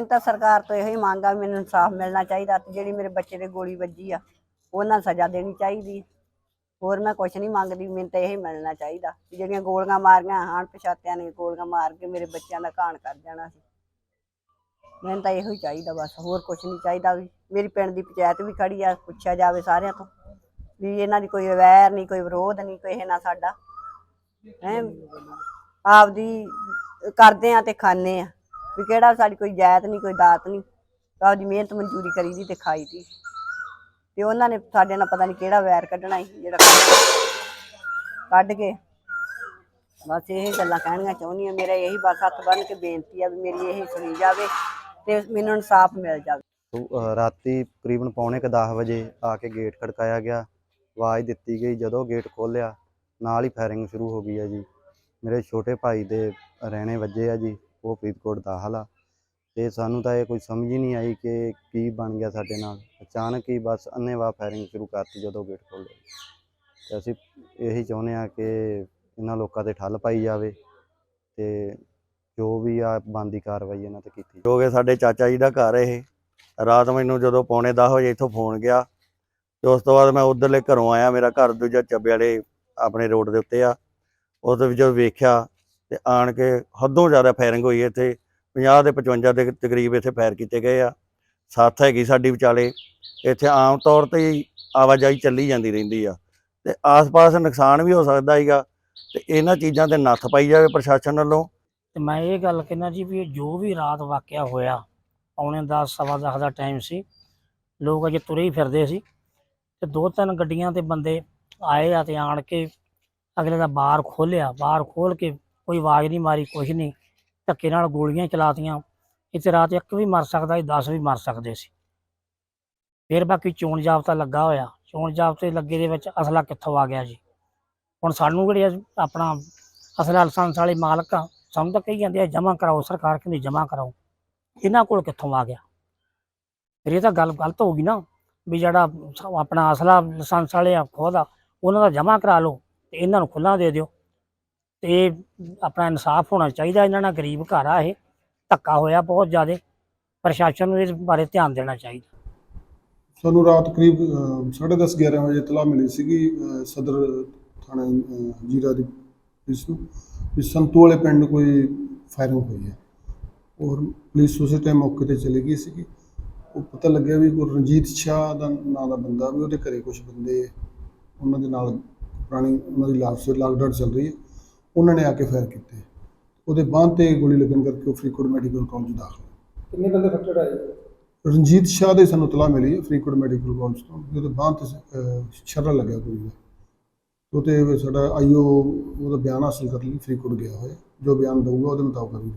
ਮੈਨੂੰ ਤਾਂ ਸਰਕਾਰ ਤੋਂ ਇਹੋ ਹੀ ਮੰਗ ਆ ਵੀ ਮੈਨੂੰ ਇਨਸਾਫ ਮਿਲਣਾ ਚਾਹੀਦਾ ਤੇ ਜਿਹੜੀ ਮੇਰੇ ਬੱਚੇ ਦੇ ਗੋਲੀ ਵੱਜੀ ਆ, ਉਹਨਾਂ ਨੂੰ ਸਜ਼ਾ ਦੇਣੀ ਚਾਹੀਦੀ ਹੋਰ ਮੈਂ ਕੁਝ ਨਹੀਂ ਮੰਗਦੀ, ਮੈਨੂੰ ਤਾਂ ਇਹੀ ਮਿਲਣਾ ਚਾਹੀਦਾ ਵੀ ਜਿਹੜੀਆਂ ਗੋਲੀਆਂ ਮਾਰੀਆਂ ਹਾਣ ਪਛਾਤਿਆਂ ਨੇ, ਗੋਲੀਆਂ ਮਾਰ ਕੇ ਮੇਰੇ ਬੱਚਿਆਂ ਦਾ ਘਾਣ ਕਰ ਜਾਣਾ ਸੀ। ਮੈਨੂੰ ਤਾਂ ਇਹੋ ਹੀ ਚਾਹੀਦਾ ਬਸ, ਹੋਰ ਕੁਝ ਨਹੀਂ ਚਾਹੀਦਾ ਵੀ, ਮੇਰੀ ਪਿੰਡ ਦੀ ਪੰਚਾਇਤ ਵੀ ਖੜੀ ਆ, ਪੁੱਛਿਆ ਜਾਵੇ ਸਾਰਿਆਂ ਤੋਂ ਵੀ ਇਹਨਾਂ ਦੀ ਕੋਈ ਵੈਰ ਨਹੀਂ, ਕੋਈ ਵਿਰੋਧ ਨਹੀਂ, ਕੋਈ ਇਹ ਨਾ ਸਾਡਾ। ਹੈ? ਆਪਦੀ ਕਰਦੇ ਆ ਤੇ ਖਾਣੇ ਆ। ਵੀ ਕਿਹੜਾ ਸਾਡੀ ਕੋਈ ਜਾਇਤ ਨਹੀਂ, ਕੋਈ ਦਾਤ ਨਹੀਂ। ਆਪਦੀ ਮਿਹਨਤ ਮਨਜ਼ੂਰੀ ਕਰੀ ਦੀ ਤੇ ਖਾਈ ਦੀ। ਤੇ ਉਹਨਾਂ ਨੇ ਸਾਡੇ ਨਾਲ ਪਤਾ ਨਹੀਂ ਕਿਹੜਾ ਵੈਰ ਕੱਢਣਾ ਸੀ, ਜਿਹੜਾ ਕੱਢ ਕੇ। ਬਸ ਇਹ ਗੱਲਾਂ ਕਹਿਣੀਆਂ ਚਾਹੁੰਦੀ ਆ ਮੇਰਾ ਇਹੀ ਬਸ ਹੱਥ ਬੰਨ ਕੇ ਬੇਨਤੀ ਆ ਵੀ ਮੇਰੀ ਇਹ ਸੁਣੀ ਜਾਵੇ ਤੇ ਮੈਨੂੰ ਇਨਸਾਫ ਮਿਲ ਜਾਵੇ। ਰਾਤੀ ਤਕਰੀਬਨ ਪੌਣੇ ਕੁ 10 ਵਜੇ ਆ ਕੇ ਗੇਟ ਖੜਕਾਇਆ ਗਿਆ। ਆਵਾਜ਼ ਦਿੱਤੀ ਗਈ, ਜਦੋਂ ਗੇਟ ਖੋਲਿਆ ਨਾਲ ਹੀ ਫਾਇਰਿੰਗ ਸ਼ੁਰੂ ਹੋ ਗਈ ਆ ਜੀ। ਮੇਰੇ ਛੋਟੇ ਭਾਈ ਦੇ ਰਹਿਣੇ ਵੱਜੇ ਆ ਜੀ। ਉਹ ਫਰੀਦਕੋਟ ਦਾਖਲ ਆ ਤੇ ਸਾਨੂੰ ਤਾਂ ਇਹ ਕੋਈ ਸਮਝ ਹੀ ਨਹੀਂ ਆਈ ਕਿ ਕੀ ਬਣ ਗਿਆ ਸਾਡੇ ਨਾਲ। ਅਚਾਨਕ ਹੀ ਬਸ ਅੰਨ੍ਹੇਵਾਹ ਫਾਇਰਿੰਗ ਸ਼ੁਰੂ ਕਰਤੀ ਜਦੋਂ ਗੇਟ ਖੋਲ੍ਹਿਆ ਤੇ ਅਸੀਂ ਇਹੀ ਚਾਹੁੰਦੇ ਆ ਕਿ ਇਹਨਾਂ ਲੋਕਾਂ ਤੇ ਠੱਲ ਪਾਈ ਜਾਵੇ ਤੇ ਜੋ ਵੀ ਆ ਬੰਦੀ ਕਾਰਵਾਈ ਇਹਨਾਂ ਤੇ ਕੀਤੀ ਜੋ ਕਿ ਸਾਡੇ ਚਾਚਾ ਜੀ ਦਾ ਘਰ ਇਹ। ਰਾਤ ਮੈਨੂੰ ਜਦੋਂ ਪੌਣੇ 10 ਵਜੇ ਇੱਥੋਂ ਫੋਨ ਗਿਆ, ਤੇ ਉਸ ਤੋਂ ਬਾਅਦ ਮੈਂ ਉਧਰਲੇ ਘਰੋਂ ਆਇਆ। ਮੇਰਾ ਘਰ ਦੂਜਾ ਚੱਬੇ ਵਾਲੇ ਆਪਣੇ ਰੋਡ ਦੇ ਉੱਤੇ ਆ। ਉਸ ਦੇ ਵਿੱਚ ਵੇਖਿਆ ਤੇ ਆਣ ਕੇ ਹੱਦੋਂ ਜ਼ਿਆਦਾ ਫਾਇਰਿੰਗ ਹੋਈ ਇੱਥੇ 50 ਦੇ 55 ਦੇ ਤਕਰੀਬ ਇੱਥੇ ਫਾਇਰ ਕੀਤੇ ਗਏ ਆ। ਸੱਥ ਹੈਗੀ ਸਾਡੀ ਵਿਚਾਲੇ, ਇੱਥੇ ਆਮ ਤੌਰ ਤੇ ਆਵਾਜਾਈ ਚੱਲੀ ਜਾਂਦੀ ਰਹਿੰਦੀ ਆ। ਤੇ ਆਸ-ਪਾਸ ਨੁਕਸਾਨ ਵੀ ਹੋ ਸਕਦਾ ਹੈਗਾ ਤੇ ਇਹਨਾਂ ਚੀਜ਼ਾਂ ਤੇ ਨੱਥ ਪਾਈ ਜਾਵੇ ਪ੍ਰਸ਼ਾਸਨ ਵੱਲੋਂ। ਤੇ ਮੈਂ ਇਹ ਗੱਲ ਕਹਿਣਾ ਜੀ ਵੀ ਜੋ ਵੀ ਰਾਤ ਵਾਕਿਆ ਹੋਇਆ ਆਉਣੇ ਦਾ ਸਵਾ ਦਸ ਦਾ ਟਾਈਮ ਸੀ, ਲੋਕ ਅਜੇ ਤੁਰੇ ਹੀ ਫਿਰਦੇ ਸੀ। ਤੇ ਦੋ ਤਿੰਨ ਗੱਡੀਆਂ ਤੇ ਬੰਦੇ ਆਏ ਆ ਤੇ ਆਣ ਕੇ ਅਗਲੇ ਦਾ ਬਾਰ ਖੋਲਿਆ, ਬਾਰ ਖੋਲ ਕੇ ਕੋਈ ਆਵਾਜ਼ ਨਹੀਂ ਮਾਰੀ, ਕੁਛ ਨਹੀਂ। ਧੱਕੇ ਨਾਲ ਗੋਲੀਆਂ ਚਲਾਤੀਆਂ। ਇੱਥੇ ਰਾਤ ਇੱਕ ਵੀ ਮਰ ਸਕਦਾ ਸੀ 10 ਵੀ ਮਰ ਸਕਦੇ ਸੀ। ਫਿਰ ਬਾਕੀ ਚੋਣ ਜਾਬਤਾ ਲੱਗਾ ਹੋਇਆ। ਚੋਣ ਜਾਬਤੇ ਲੱਗੇ ਦੇ ਵਿੱਚ ਅਸਲਾ ਕਿੱਥੋਂ ਆ ਗਿਆ ਜੀ? ਹੁਣ ਸਾਨੂੰ ਕਿਹੜੇ ਆ ਆਪਣਾ ਅਸਲਾ ਲਾਇਸੈਂਸ ਵਾਲੇ ਮਾਲਕ ਆ। ਸਾਨੂੰ ਤਾਂ ਕਹੀ ਜਾਂਦੇ ਆ, ਜਮ੍ਹਾਂ ਕਰਾਓ, ਸਰਕਾਰ ਕਹਿੰਦੀ ਜਮ੍ਹਾਂ ਕਰਾਓ। ਇਹਨਾਂ ਕੋਲ ਕਿੱਥੋਂ ਆ ਗਿਆ? ਫਿਰ ਇਹ ਤਾਂ ਗੱਲ ਗਲਤ ਹੋ ਗਈ ਨਾ, ਵੀ ਜਿਹੜਾ ਆਪਣਾ ਅਸਲਾ ਲਾਇਸੈਂਸ ਵਾਲੇ ਆ, ਖੁਦ ਆ, ਉਹਨਾਂ ਦਾ ਜਮ੍ਹਾਂ ਕਰਾ ਲਓ ਤੇ ਇਹਨਾਂ ਨੂੰ ਖੁੱਲਾ ਦੇ ਦਿਓ। ਤੇ ਆਪਣਾ ਇਨਸਾਫ ਹੋਣਾ ਚਾਹੀਦਾ ਇਹਨਾਂ ਨਾਲ ਗਰੀਬ ਘਰ ਆ ਇਹ ਧੱਕਾ ਹੋਇਆ ਬਹੁਤ ਜ਼ਿਆਦਾ ਪ੍ਰਸ਼ਾਸਨ ਨੂੰ ਇਸ ਬਾਰੇ ਧਿਆਨ ਦੇਣਾ ਚਾਹੀਦਾ। ਸਾਨੂੰ ਰਾਤ ਕਰੀਬ 10:30 11 ਵਜੇ ਇਤਲਾਹ ਮਿਲੀ ਸੀਗੀ ਅਹ, ਸਦਰ ਥਾਣਾ ਅਹ, ਜੀਰਾ ਦੀ ਪੁਲਿਸ ਨੂੰ ਵੀ ਸੰਤੂ ਵਾਲੇ ਪਿੰਡ ਕੋਈ ਫਾਇਰਿੰਗ ਹੋਈ ਹੈ। ਔਰ ਪੁਲਿਸ ਉਸੇ ਟਾਈਮ ਮੌਕੇ ਤੇ ਚਲੀ ਗਈ ਸੀਗੀ। ਉਹ ਪਤਾ ਲੱਗਿਆ ਵੀ ਕੋਈ ਰਣਜੀਤ ਸ਼ਾਹ ਦਾ ਨਾਂ ਦਾ ਬੰਦਾ ਵੀ ਉਹਦੇ ਘਰੇ ਕੁਝ ਬੰਦੇ ਉਹਨਾਂ ਦੇ ਨਾਲ ਪੁਰਾਣੀ ਉਹਨਾਂ ਦੀ ਲਾਸ਼ ਲਾਕਡਾਊਨ ਚੱਲ ਰਹੀ ਹੈ। ਉਹਨਾਂ ਨੇ ਆ ਕੇ ਫਾਇਰ ਕੀਤੇ। ਉਹਦੇ ਬਾਂਹ ਤੇ ਗੋਲੀ ਲੱਗਣ ਕਰਕੇ ਉਹ ਫਰੀਦਕੋਟ ਮੈਡੀਕਲ ਕਾਲਜ ਦਾਖਲ ਕਿੰਨੇ ਬੰਦੇ ਫੱਟੜ ਆਏ ਰਣਜੀਤ ਸ਼ਾਹ ਦੇ ਸਾਨੂੰ ਤਲਾ ਮਿਲੀ ਹੈ ਫਰੀਦਕੋਟ ਮੈਡੀਕਲ ਕਾਲਜ ਤੋਂ ਵੀ ਉਹਦੇ ਬਾਂਹ ਤੇ ਅਹ, ਛੱਰਾ ਲੱਗਿਆ ਕੋਈ ਦਾ। ਉਹ ਤੇ ਸਾਡਾ ਆਈਓ ਉਹਦਾ ਬਿਆਨ ਹਾਸਲ ਕਰਨ ਲਈ ਫਰੀਦਕੋਟ ਗਿਆ ਹੋਇਆ। ਜੋ ਬਿਆਨ ਦਊਗਾ ਉਹਦੇ ਮੁਤਾਬਕ ਅਸੀਂ